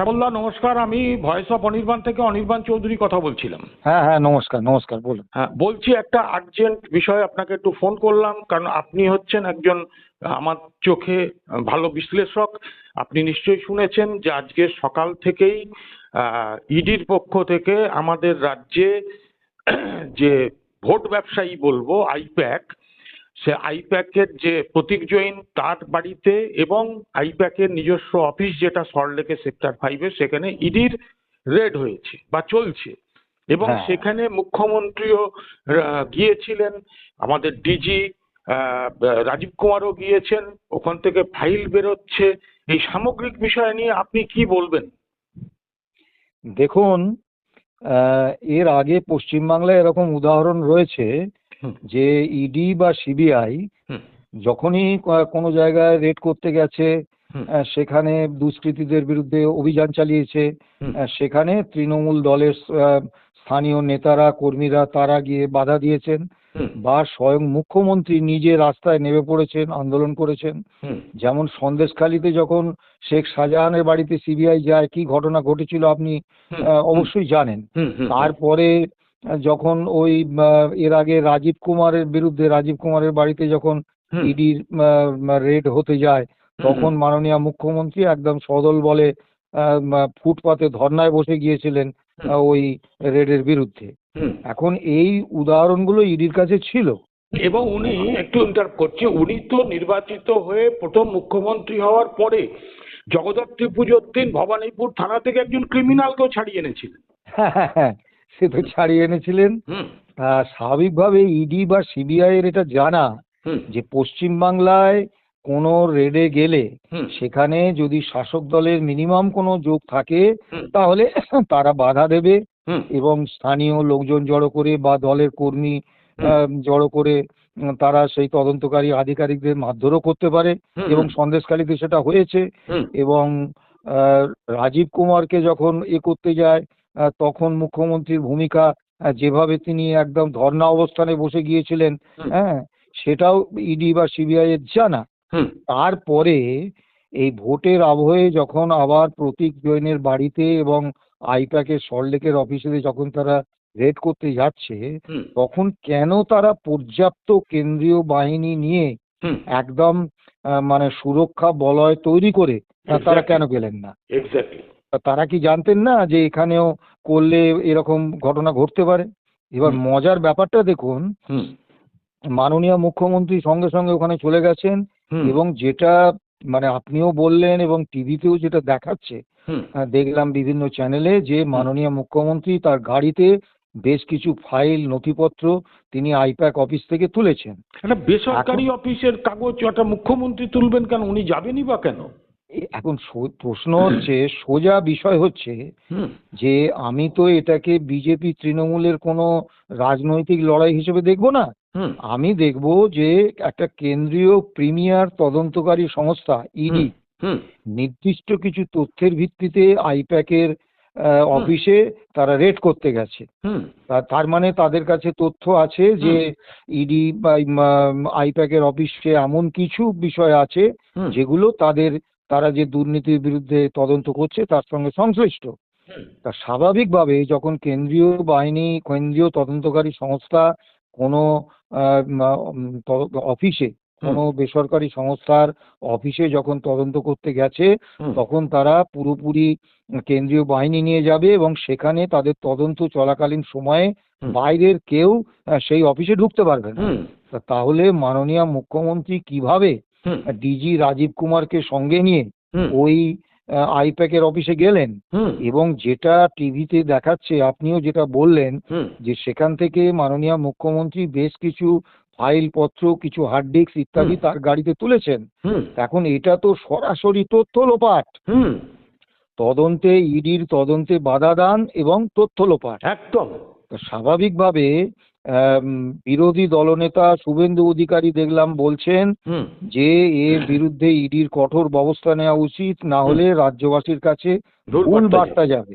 শ্যামলদা নমস্কার। আমি voice of Anirban থেকে অনির্বাণ চৌধুরী কথা বলছিলাম। হ্যাঁ হ্যাঁ নমস্কার নমস্কার বলুন। হ্যাঁ বলছি একটা আর্জেন্ট বিষয়ে আপনাকে একটু ফোন করলাম কারণ আপনি হচ্ছেন একজন আমার চোখে ভালো বিশ্লেষক। আপনি নিশ্চয়ই শুনেছেন যে আজকে সকাল থেকেই ইডির পক্ষ থেকে আমাদের রাজ্যে যে ভোট ব্যবসায়ী বলব আইপ্যাক সে আইপ্যাকের যে প্রতীক জৈন তার বাড়িতে এবং আইপ্যাকের নিজস্ব অফিস যেটা সল্টলেকের সেক্টর ফাইভে সেখানে ইডির রেড হয়েছে বা চলছে। এবং হ্যাঁ। সেখানে মুখ্যমন্ত্রীও গিয়েছিলেন। আমাদের ডিজি রাজীব কুমারও গিয়েছেন। ওখান থেকে ফাইল বেরোচ্ছে। এই সামগ্রিক বিষয় নিয়ে আপনি কি বলবেন? দেখুন আহ, এর আগে পশ্চিমবাংলায় এরকম উদাহরণ রয়েছে। যে ইডি বা সিবিআই যখনই কোনো জায়গায় রেড করতে গেছে সেখানে দুষ্কৃতীদের বিরুদ্ধে অভিযান চালিয়েছে সেখানে তৃণমূল দলের স্থানীয় নেতারা কর্মীরা তারা গিয়ে বাধা দিয়েছেন বা স্বয়ং মুখ্যমন্ত্রী নিজে রাস্তায় নেমে পড়েছেন আন্দোলন করেছেন। যেমন সন্দেশখালিতে যখন শেখ শাহজাহানের বাড়িতে সিবিআই যায় কি ঘটনা ঘটেছিল আপনি অবশ্যই জানেন। তারপরে যখন ওই এর আগে রাজীব কুমারের বিরুদ্ধে রাজীব কুমারের বাড়িতে যখন ইডির রেড হতে যায় তখন মাননীয় মুখ্যমন্ত্রী একদম সদল বলে ফুটপাতে ধর্নায় বসে গিয়েছিলেন ওই রেডের বিরুদ্ধে। এখন এই উদাহরণগুলো ইডির কাছে ছিল। এবং উনি একটু ইন্টার করছি উনি তো নির্বাচিত হয়ে প্রথম মুখ্যমন্ত্রী হওয়ার পরে জগদ্ধাত্রী পুজোর দিন ভবানীপুর থানা থেকে একজন ক্রিমিনালকেও ছাড়িয়ে এনেছিলেন। হ্যাঁ হ্যাঁ হ্যাঁ। সে তো ছাড়িয়ে এনেছিলেন। স্বাভাবিকভাবে ইডি বা সিবিআই এর এটা জানা যে পশ্চিমবাংলায় কোনো রেডে গেলে সেখানে যদি শাসক দলের মিনিমাম কোনো যোগ থাকে তাহলে তারা বাধা দেবে এবং স্থানীয় লোকজন জড়ো করে বা দলের কর্মী জড়ো করে তারা সেই তদন্তকারী আধিকারিকদের মারধরও করতে পারে এবং হুম, সন্দেশখালিতে সেটা হয়েছে এবং রাজীব কুমারকে যখন এ করতে যায় তখন মুখ্যমন্ত্রীর ভূমিকা যেভাবে তিনি একদম ধর্ণা অবস্থানে বসে গিয়েছিলেন হ্যাঁ সেটাও ইডি বা সিবিআই এর জানা। তারপরে এই ভোটের আবহে যখন আবার প্রতীক জৈনের বাড়িতে এবং আইপ্যাকের সল্টলেকের অফিসে যখন তারা রেড করতে যাচ্ছে তখন কেন তারা পর্যাপ্ত কেন্দ্রীয় বাহিনী নিয়ে একদম মানে সুরক্ষা বলয় তৈরি করে তারা কেন গেলেন না? এক্স্যাক্টলি তা তারা কি জানতেন না যে এখানেও করলে এরকম ঘটনা ঘটতে পারে? এবার মজার ব্যাপারটা দেখুন। মাননীয় মুখ্যমন্ত্রী সঙ্গে সঙ্গে ওখানে চলে গেছেন এবং যেটা মানে আপনিও বললেন এবং টিভিতেও যেটা দেখাচ্ছে দেখলাম বিভিন্ন চ্যানেলে যে মাননীয় মুখ্যমন্ত্রী তার গাড়িতে বেশ কিছু ফাইল নথিপত্র তিনি আইপ্যাক অফিস থেকে তুলেছেন। একটা বেসরকারি অফিসের কাগজ একটা মুখ্যমন্ত্রী তুলবেন কেন? উনি যাবেনই বা কেন? এখন প্রশ্ন হচ্ছে সোজা বিষয় হচ্ছে যে আমি তো এটাকে বিজেপি তৃণমূলের কোনো রাজনৈতিক লড়াই হিসেবে দেখব না। আমি দেখব যে একটা কেন্দ্রীয় প্রিমিয়ার তদন্তকারী সংস্থা ইডি নির্দিষ্ট কিছু তথ্যের ভিত্তিতে আইপ্যাকের অফিসে তারা রেড করতে গেছে। তার মানে তাদের কাছে তথ্য আছে যে ইডি বা আইপ্যাকের অফিসে এমন কিছু বিষয় আছে যেগুলো তাদের তারা যে দুর্নীতির বিরুদ্ধে তদন্ত করছে তার সঙ্গে সংশ্লিষ্ট। তা স্বাভাবিকভাবে যখন কেন্দ্রীয় বাহিনী কেন্দ্রীয় তদন্তকারী সংস্থা কোনো অফিসে কোনো বেসরকারি সংস্থার অফিসে যখন তদন্ত করতে গেছে তখন তারা পুরোপুরি কেন্দ্রীয় বাহিনী নিয়ে যাবে এবং সেখানে তাদের তদন্ত চলাকালীন সময়ে বাইরের কেউ সেই অফিসে ঢুকতে পারবে না। তাহলে মাননীয় মুখ্যমন্ত্রী কীভাবে ডিজি রাজীব কুমারকে সঙ্গে নিয়ে ওই আইপ্যাকের অফিসে গেলেন। এবং যেটা টিভিতে দেখাচ্ছে আপনিও যেটা বললেন যে সেখান থেকে মাননীয় মুখ্যমন্ত্রী বেশ কিছু ফাইল পত্র কিছু হার্ড ডিস্ক ইত্যাদি তার গাড়িতে তুলেছেন। এখন এটা তো সরাসরি তথ্য লোপাট। তদন্তে ইডির তদন্তে বাধা দান এবং তথ্য লোপাট। একদম। স্বাভাবিকভাবে বিরোধী দলনেতা শুভেন্দু অধিকারী দেখলাম বলছেন যে এর বিরুদ্ধে ইডির কঠোর ব্যবস্থা নেওয়া উচিত না হলে রাজ্যবাসীর কাছে ভুল বার্তা যাবে।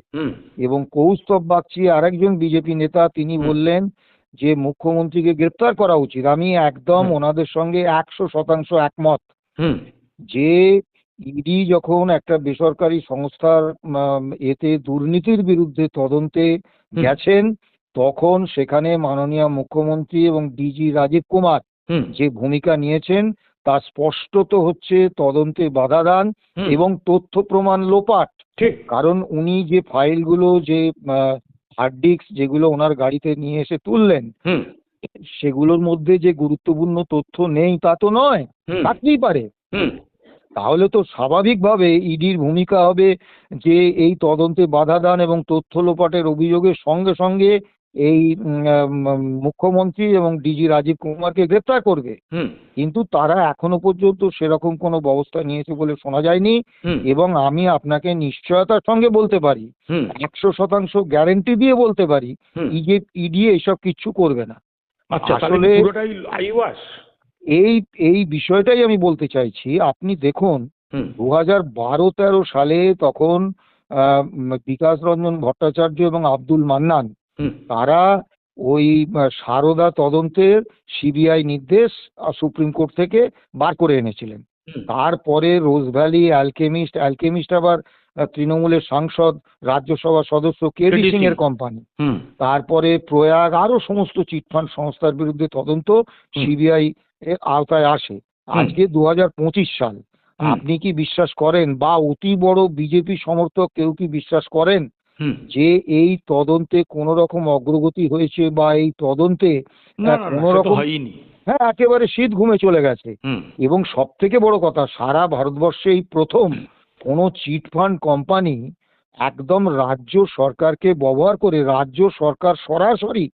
এবং কৌস্তব বাগচি আরেকজন বিজেপি নেতা তিনি বললেন যে মুখ্যমন্ত্রীকে গ্রেপ্তার করা উচিত। আমি একদম ওনাদের সঙ্গে একশো শতাংশ একমত। যে ইডি যখন একটা বেসরকারি সংস্থার এতে দুর্নীতির বিরুদ্ধে তদন্তে গেছেন তখন সেখানে মাননীয় মুখ্যমন্ত্রী এবং ডিজি রাজীব কুমার যে ভূমিকা নিয়েছেন তা স্পষ্টত হচ্ছে তদন্তে বাধা দান এবং তথ্য প্রমাণ লোপাট। ঠিক। কারণ উনি যে ফাইলগুলো যে হার্ড ডিস্ক যেগুলো ওনার গাড়িতে নিয়ে এসে তুললেন হুম। সেগুলোর মধ্যে যে গুরুত্বপূর্ণ তথ্য নেই তা তো নয় থাকতেই পারে। তাহলে তো স্বাভাবিকভাবে ইডির ভূমিকা হবে যে এই তদন্তে বাধা দান এবং তথ্য লোপাটের অভিযোগের সঙ্গে সঙ্গে এই মুখ্যমন্ত্রী এবং ডিজি রাজীব কুমারকে গ্রেপ্তার করবে। কিন্তু তারা এখনও পর্যন্ত সেরকম কোনো ব্যবস্থা নিয়েছে বলে শোনা যায়নি এবং আমি আপনাকে নিশ্চয়তার সঙ্গে বলতে পারি। একশো শতাংশ গ্যারেন্টি দিয়ে বলতে পারি ইডি এইসব কিচ্ছু করবে না। আচ্ছা আসলে- এই এই বিষয়টাই আমি বলতে চাইছি আপনি দেখুন দু হাজার বারো তেরো সালে তখন বিকাশ রঞ্জন ভট্টাচার্য এবং আব্দুল মান্নান তারা ওই সারদা তদন্তের সিবিআই নির্দেশ সুপ্রিম কোর্ট থেকে বার করে এনেছিলেন। তারপরে রোজ ভ্যালি অ্যালকেমিস্ট অ্যালকেমিস্ট আবার তৃণমূলের সাংসদ রাজ্যসভা সদস্য কে ডি সিং। এর কোম্পানি তারপরে প্রয়াগ আরও সমস্ত চিটফান্ড সংস্থার বিরুদ্ধে তদন্ত সিবিআই এর আওতায় আসে। আজকে দু হাজার পঁচিশ সাল। আপনি কি বিশ্বাস করেন বা অতি বড় বিজেপি সমর্থক কেউ কি বিশ্বাস করেন? যে এই তদন্তে কোনো রকম অগ্রগতি হয়েছে বা এই তদন্তে কোনো রকম হয়নি হ্যাঁ একেবারে শীত ঘুমে চলে গেছে। এবং সব থেকে বড় কথা সারা ভারতবর্ষে এই প্রথম কোনো চিটফান্ড কোম্পানি একদম রাজ্য সরকারকে ব্যবহার করে রাজ্য সরকার সরাসরি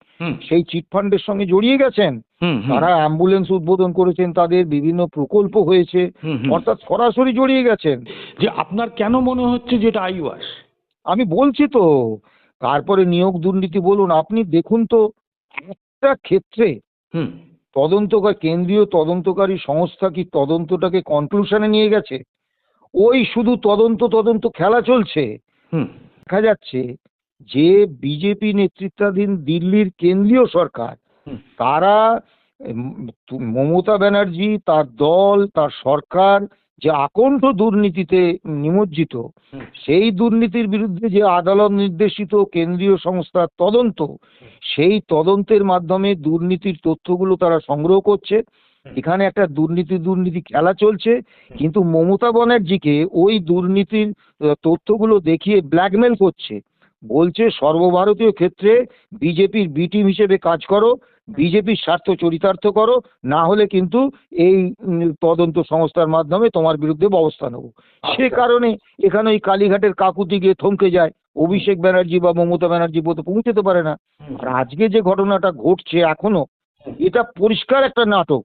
সেই চিটফান্ডের সঙ্গে জড়িয়ে গেছেন। তারা অ্যাম্বুলেন্স উদ্বোধন করেছেন তাদের বিভিন্ন প্রকল্প হয়েছে। অর্থাৎ সরাসরি জড়িয়ে গেছেন। যে আপনার কেন মনে হচ্ছে যে এটা আইওয়াস? আমি বলছি তো তারপরে নিয়োগ দুর্নীতি বলুন আপনি দেখুন তো একটা ক্ষেত্রে হুম। তদন্তকার কেন্দ্রীয় তদন্তকারী সংস্থা কি তদন্তটাকে কনক্লুশনে নিয়ে গেছে? ওই শুধু তদন্ত তদন্ত খেলা চলছে। দেখা যাচ্ছে যে বিজেপি নেতৃত্বাধীন দিল্লির কেন্দ্রীয় সরকার তারা মমতা ব্যানার্জি তার দল তার সরকার যে আকণ্ঠ দুর্নীতিতে নিমজ্জিত সেই দুর্নীতির বিরুদ্ধে যে আদালত নির্দেশিত কেন্দ্রীয় সংস্থার তদন্ত সেই তদন্তের মাধ্যমে দুর্নীতির তথ্যগুলো তারা সংগ্রহ করছে। এখানে একটা দুর্নীতি দুর্নীতি খেলা চলছে কিন্তু মমতা ব্যানার্জিকে ওই দুর্নীতির তথ্যগুলো দেখিয়ে ব্ল্যাকমেল করছে। বলছে সর্বভারতীয় ক্ষেত্রে বিজেপির বি টিম হিসেবে কাজ করো বিজেপির স্বার্থ চরিতার্থ করো না হলে কিন্তু এই তদন্ত সংস্থার মাধ্যমে তোমার বিরুদ্ধে ব্যবস্থা নেব। সে আচ্ছা। কারণে এখানে ওই কালীঘাটের কাকুতি গিয়ে থমকে যায়। অভিষেক ব্যানার্জি বা মমতা ব্যানার্জি পর্যন্ত পৌঁছতে পারে না। আর আজকে যে ঘটনাটা ঘটছে এখনও এটা পরিষ্কার একটা নাটক।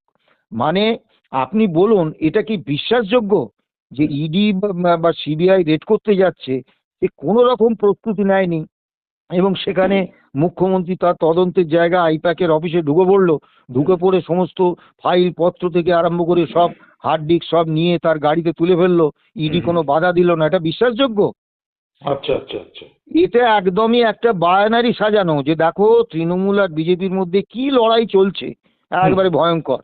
মানে আপনি বলুন এটা কি বিশ্বাসযোগ্য যে ইডি বা সিবিআই রেড করতে যাচ্ছে? সে কোনো রকম প্রস্তুতি নেয়নি। এবং সেখানে মুখ্যমন্ত্রী তার তদন্তের জায়গা আইপ্যাকের অফিসে ঢুকে পড়ল। ঢুকে পড়ে সমস্ত ফাইল পত্র থেকে আরম্ভ করে সব হার্ড ডিস্ক সব নিয়ে তার গাড়িতে তুলে ফেলল। ইডি হুম। কোনো বাধা দিল না। এটা বিশ্বাসযোগ্য? আচ্ছা আচ্ছা আচ্ছা। এটা একদমই একটা বায়ানারি সাজানো যে দেখো তৃণমূল আর বিজেপির মধ্যে কি লড়াই চলছে। একবারে ভয়ঙ্কর।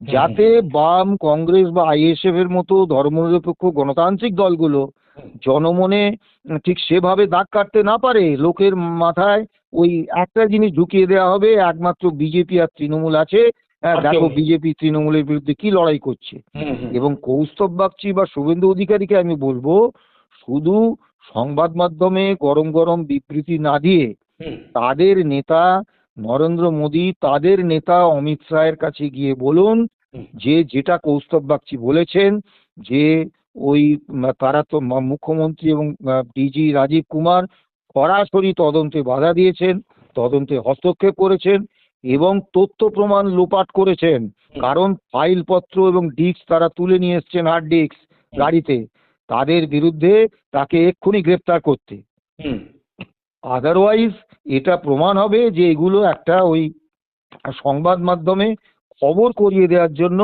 যাতে বাম কংগ্রেস বা আইএসএফ এর মতো ধর্মনিরপেক্ষ গণতান্ত্রিক দলগুলো জনমনে ঠিক সেভাবে দাগ কাটতে না পারে লোকের মাথায় ওই একটা জিনিস ঢুকিয়ে দেওয়া হবে একমাত্র বিজেপি আর তৃণমূল আছে। হ্যাঁ, দেখো বিজেপি তৃণমূলের বিরুদ্ধে কি লড়াই করছে। এবং কৌস্তব বাগচি বা শুভেন্দু অধিকারীকে আমি বলব শুধু সংবাদ মাধ্যমে গরম গরম বিবৃতি না দিয়ে তাদের নেতা নরেন্দ্র মোদী তাদের নেতা অমিত শাহের কাছে গিয়ে বলুন যে যেটা কৌস্তব বাগচি বলেছেন যে ওই তারা তো মুখ্যমন্ত্রী এবং ডিজি রাজীব কুমার সরাসরি তদন্তে বাধা দিয়েছেন তদন্তে হস্তক্ষেপ করেছেন এবং তথ্য প্রমাণ লোপাট করেছেন। কারণ ফাইলপত্র এবং ডিস্ক তারা তুলে নিয়ে এসছেন হার্ড ডিস্ক গাড়িতে। তাদের বিরুদ্ধে তাকে এক্ষুনি গ্রেপ্তার করতে। আদারওয়াইজ এটা প্রমাণ হবে যে এগুলো একটা ওই সংবাদ মাধ্যমে খবর করিয়ে দেওয়ার জন্য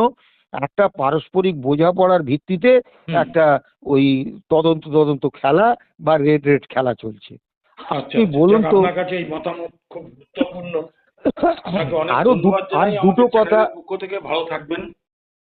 একটা পারস্পরিক বোঝাপড়ার ভিত্তিতে একটা ওই তদন্ত তদন্ত খেলা বা রেড রেড খেলা চলছে। আচ্ছা আপনি বলুন তো। আপনার কাছে এই মতামত খুব গুরুত্বপূর্ণ। আরও আর দুটো কথা পক্ষ থেকে ভালো থাকবেন।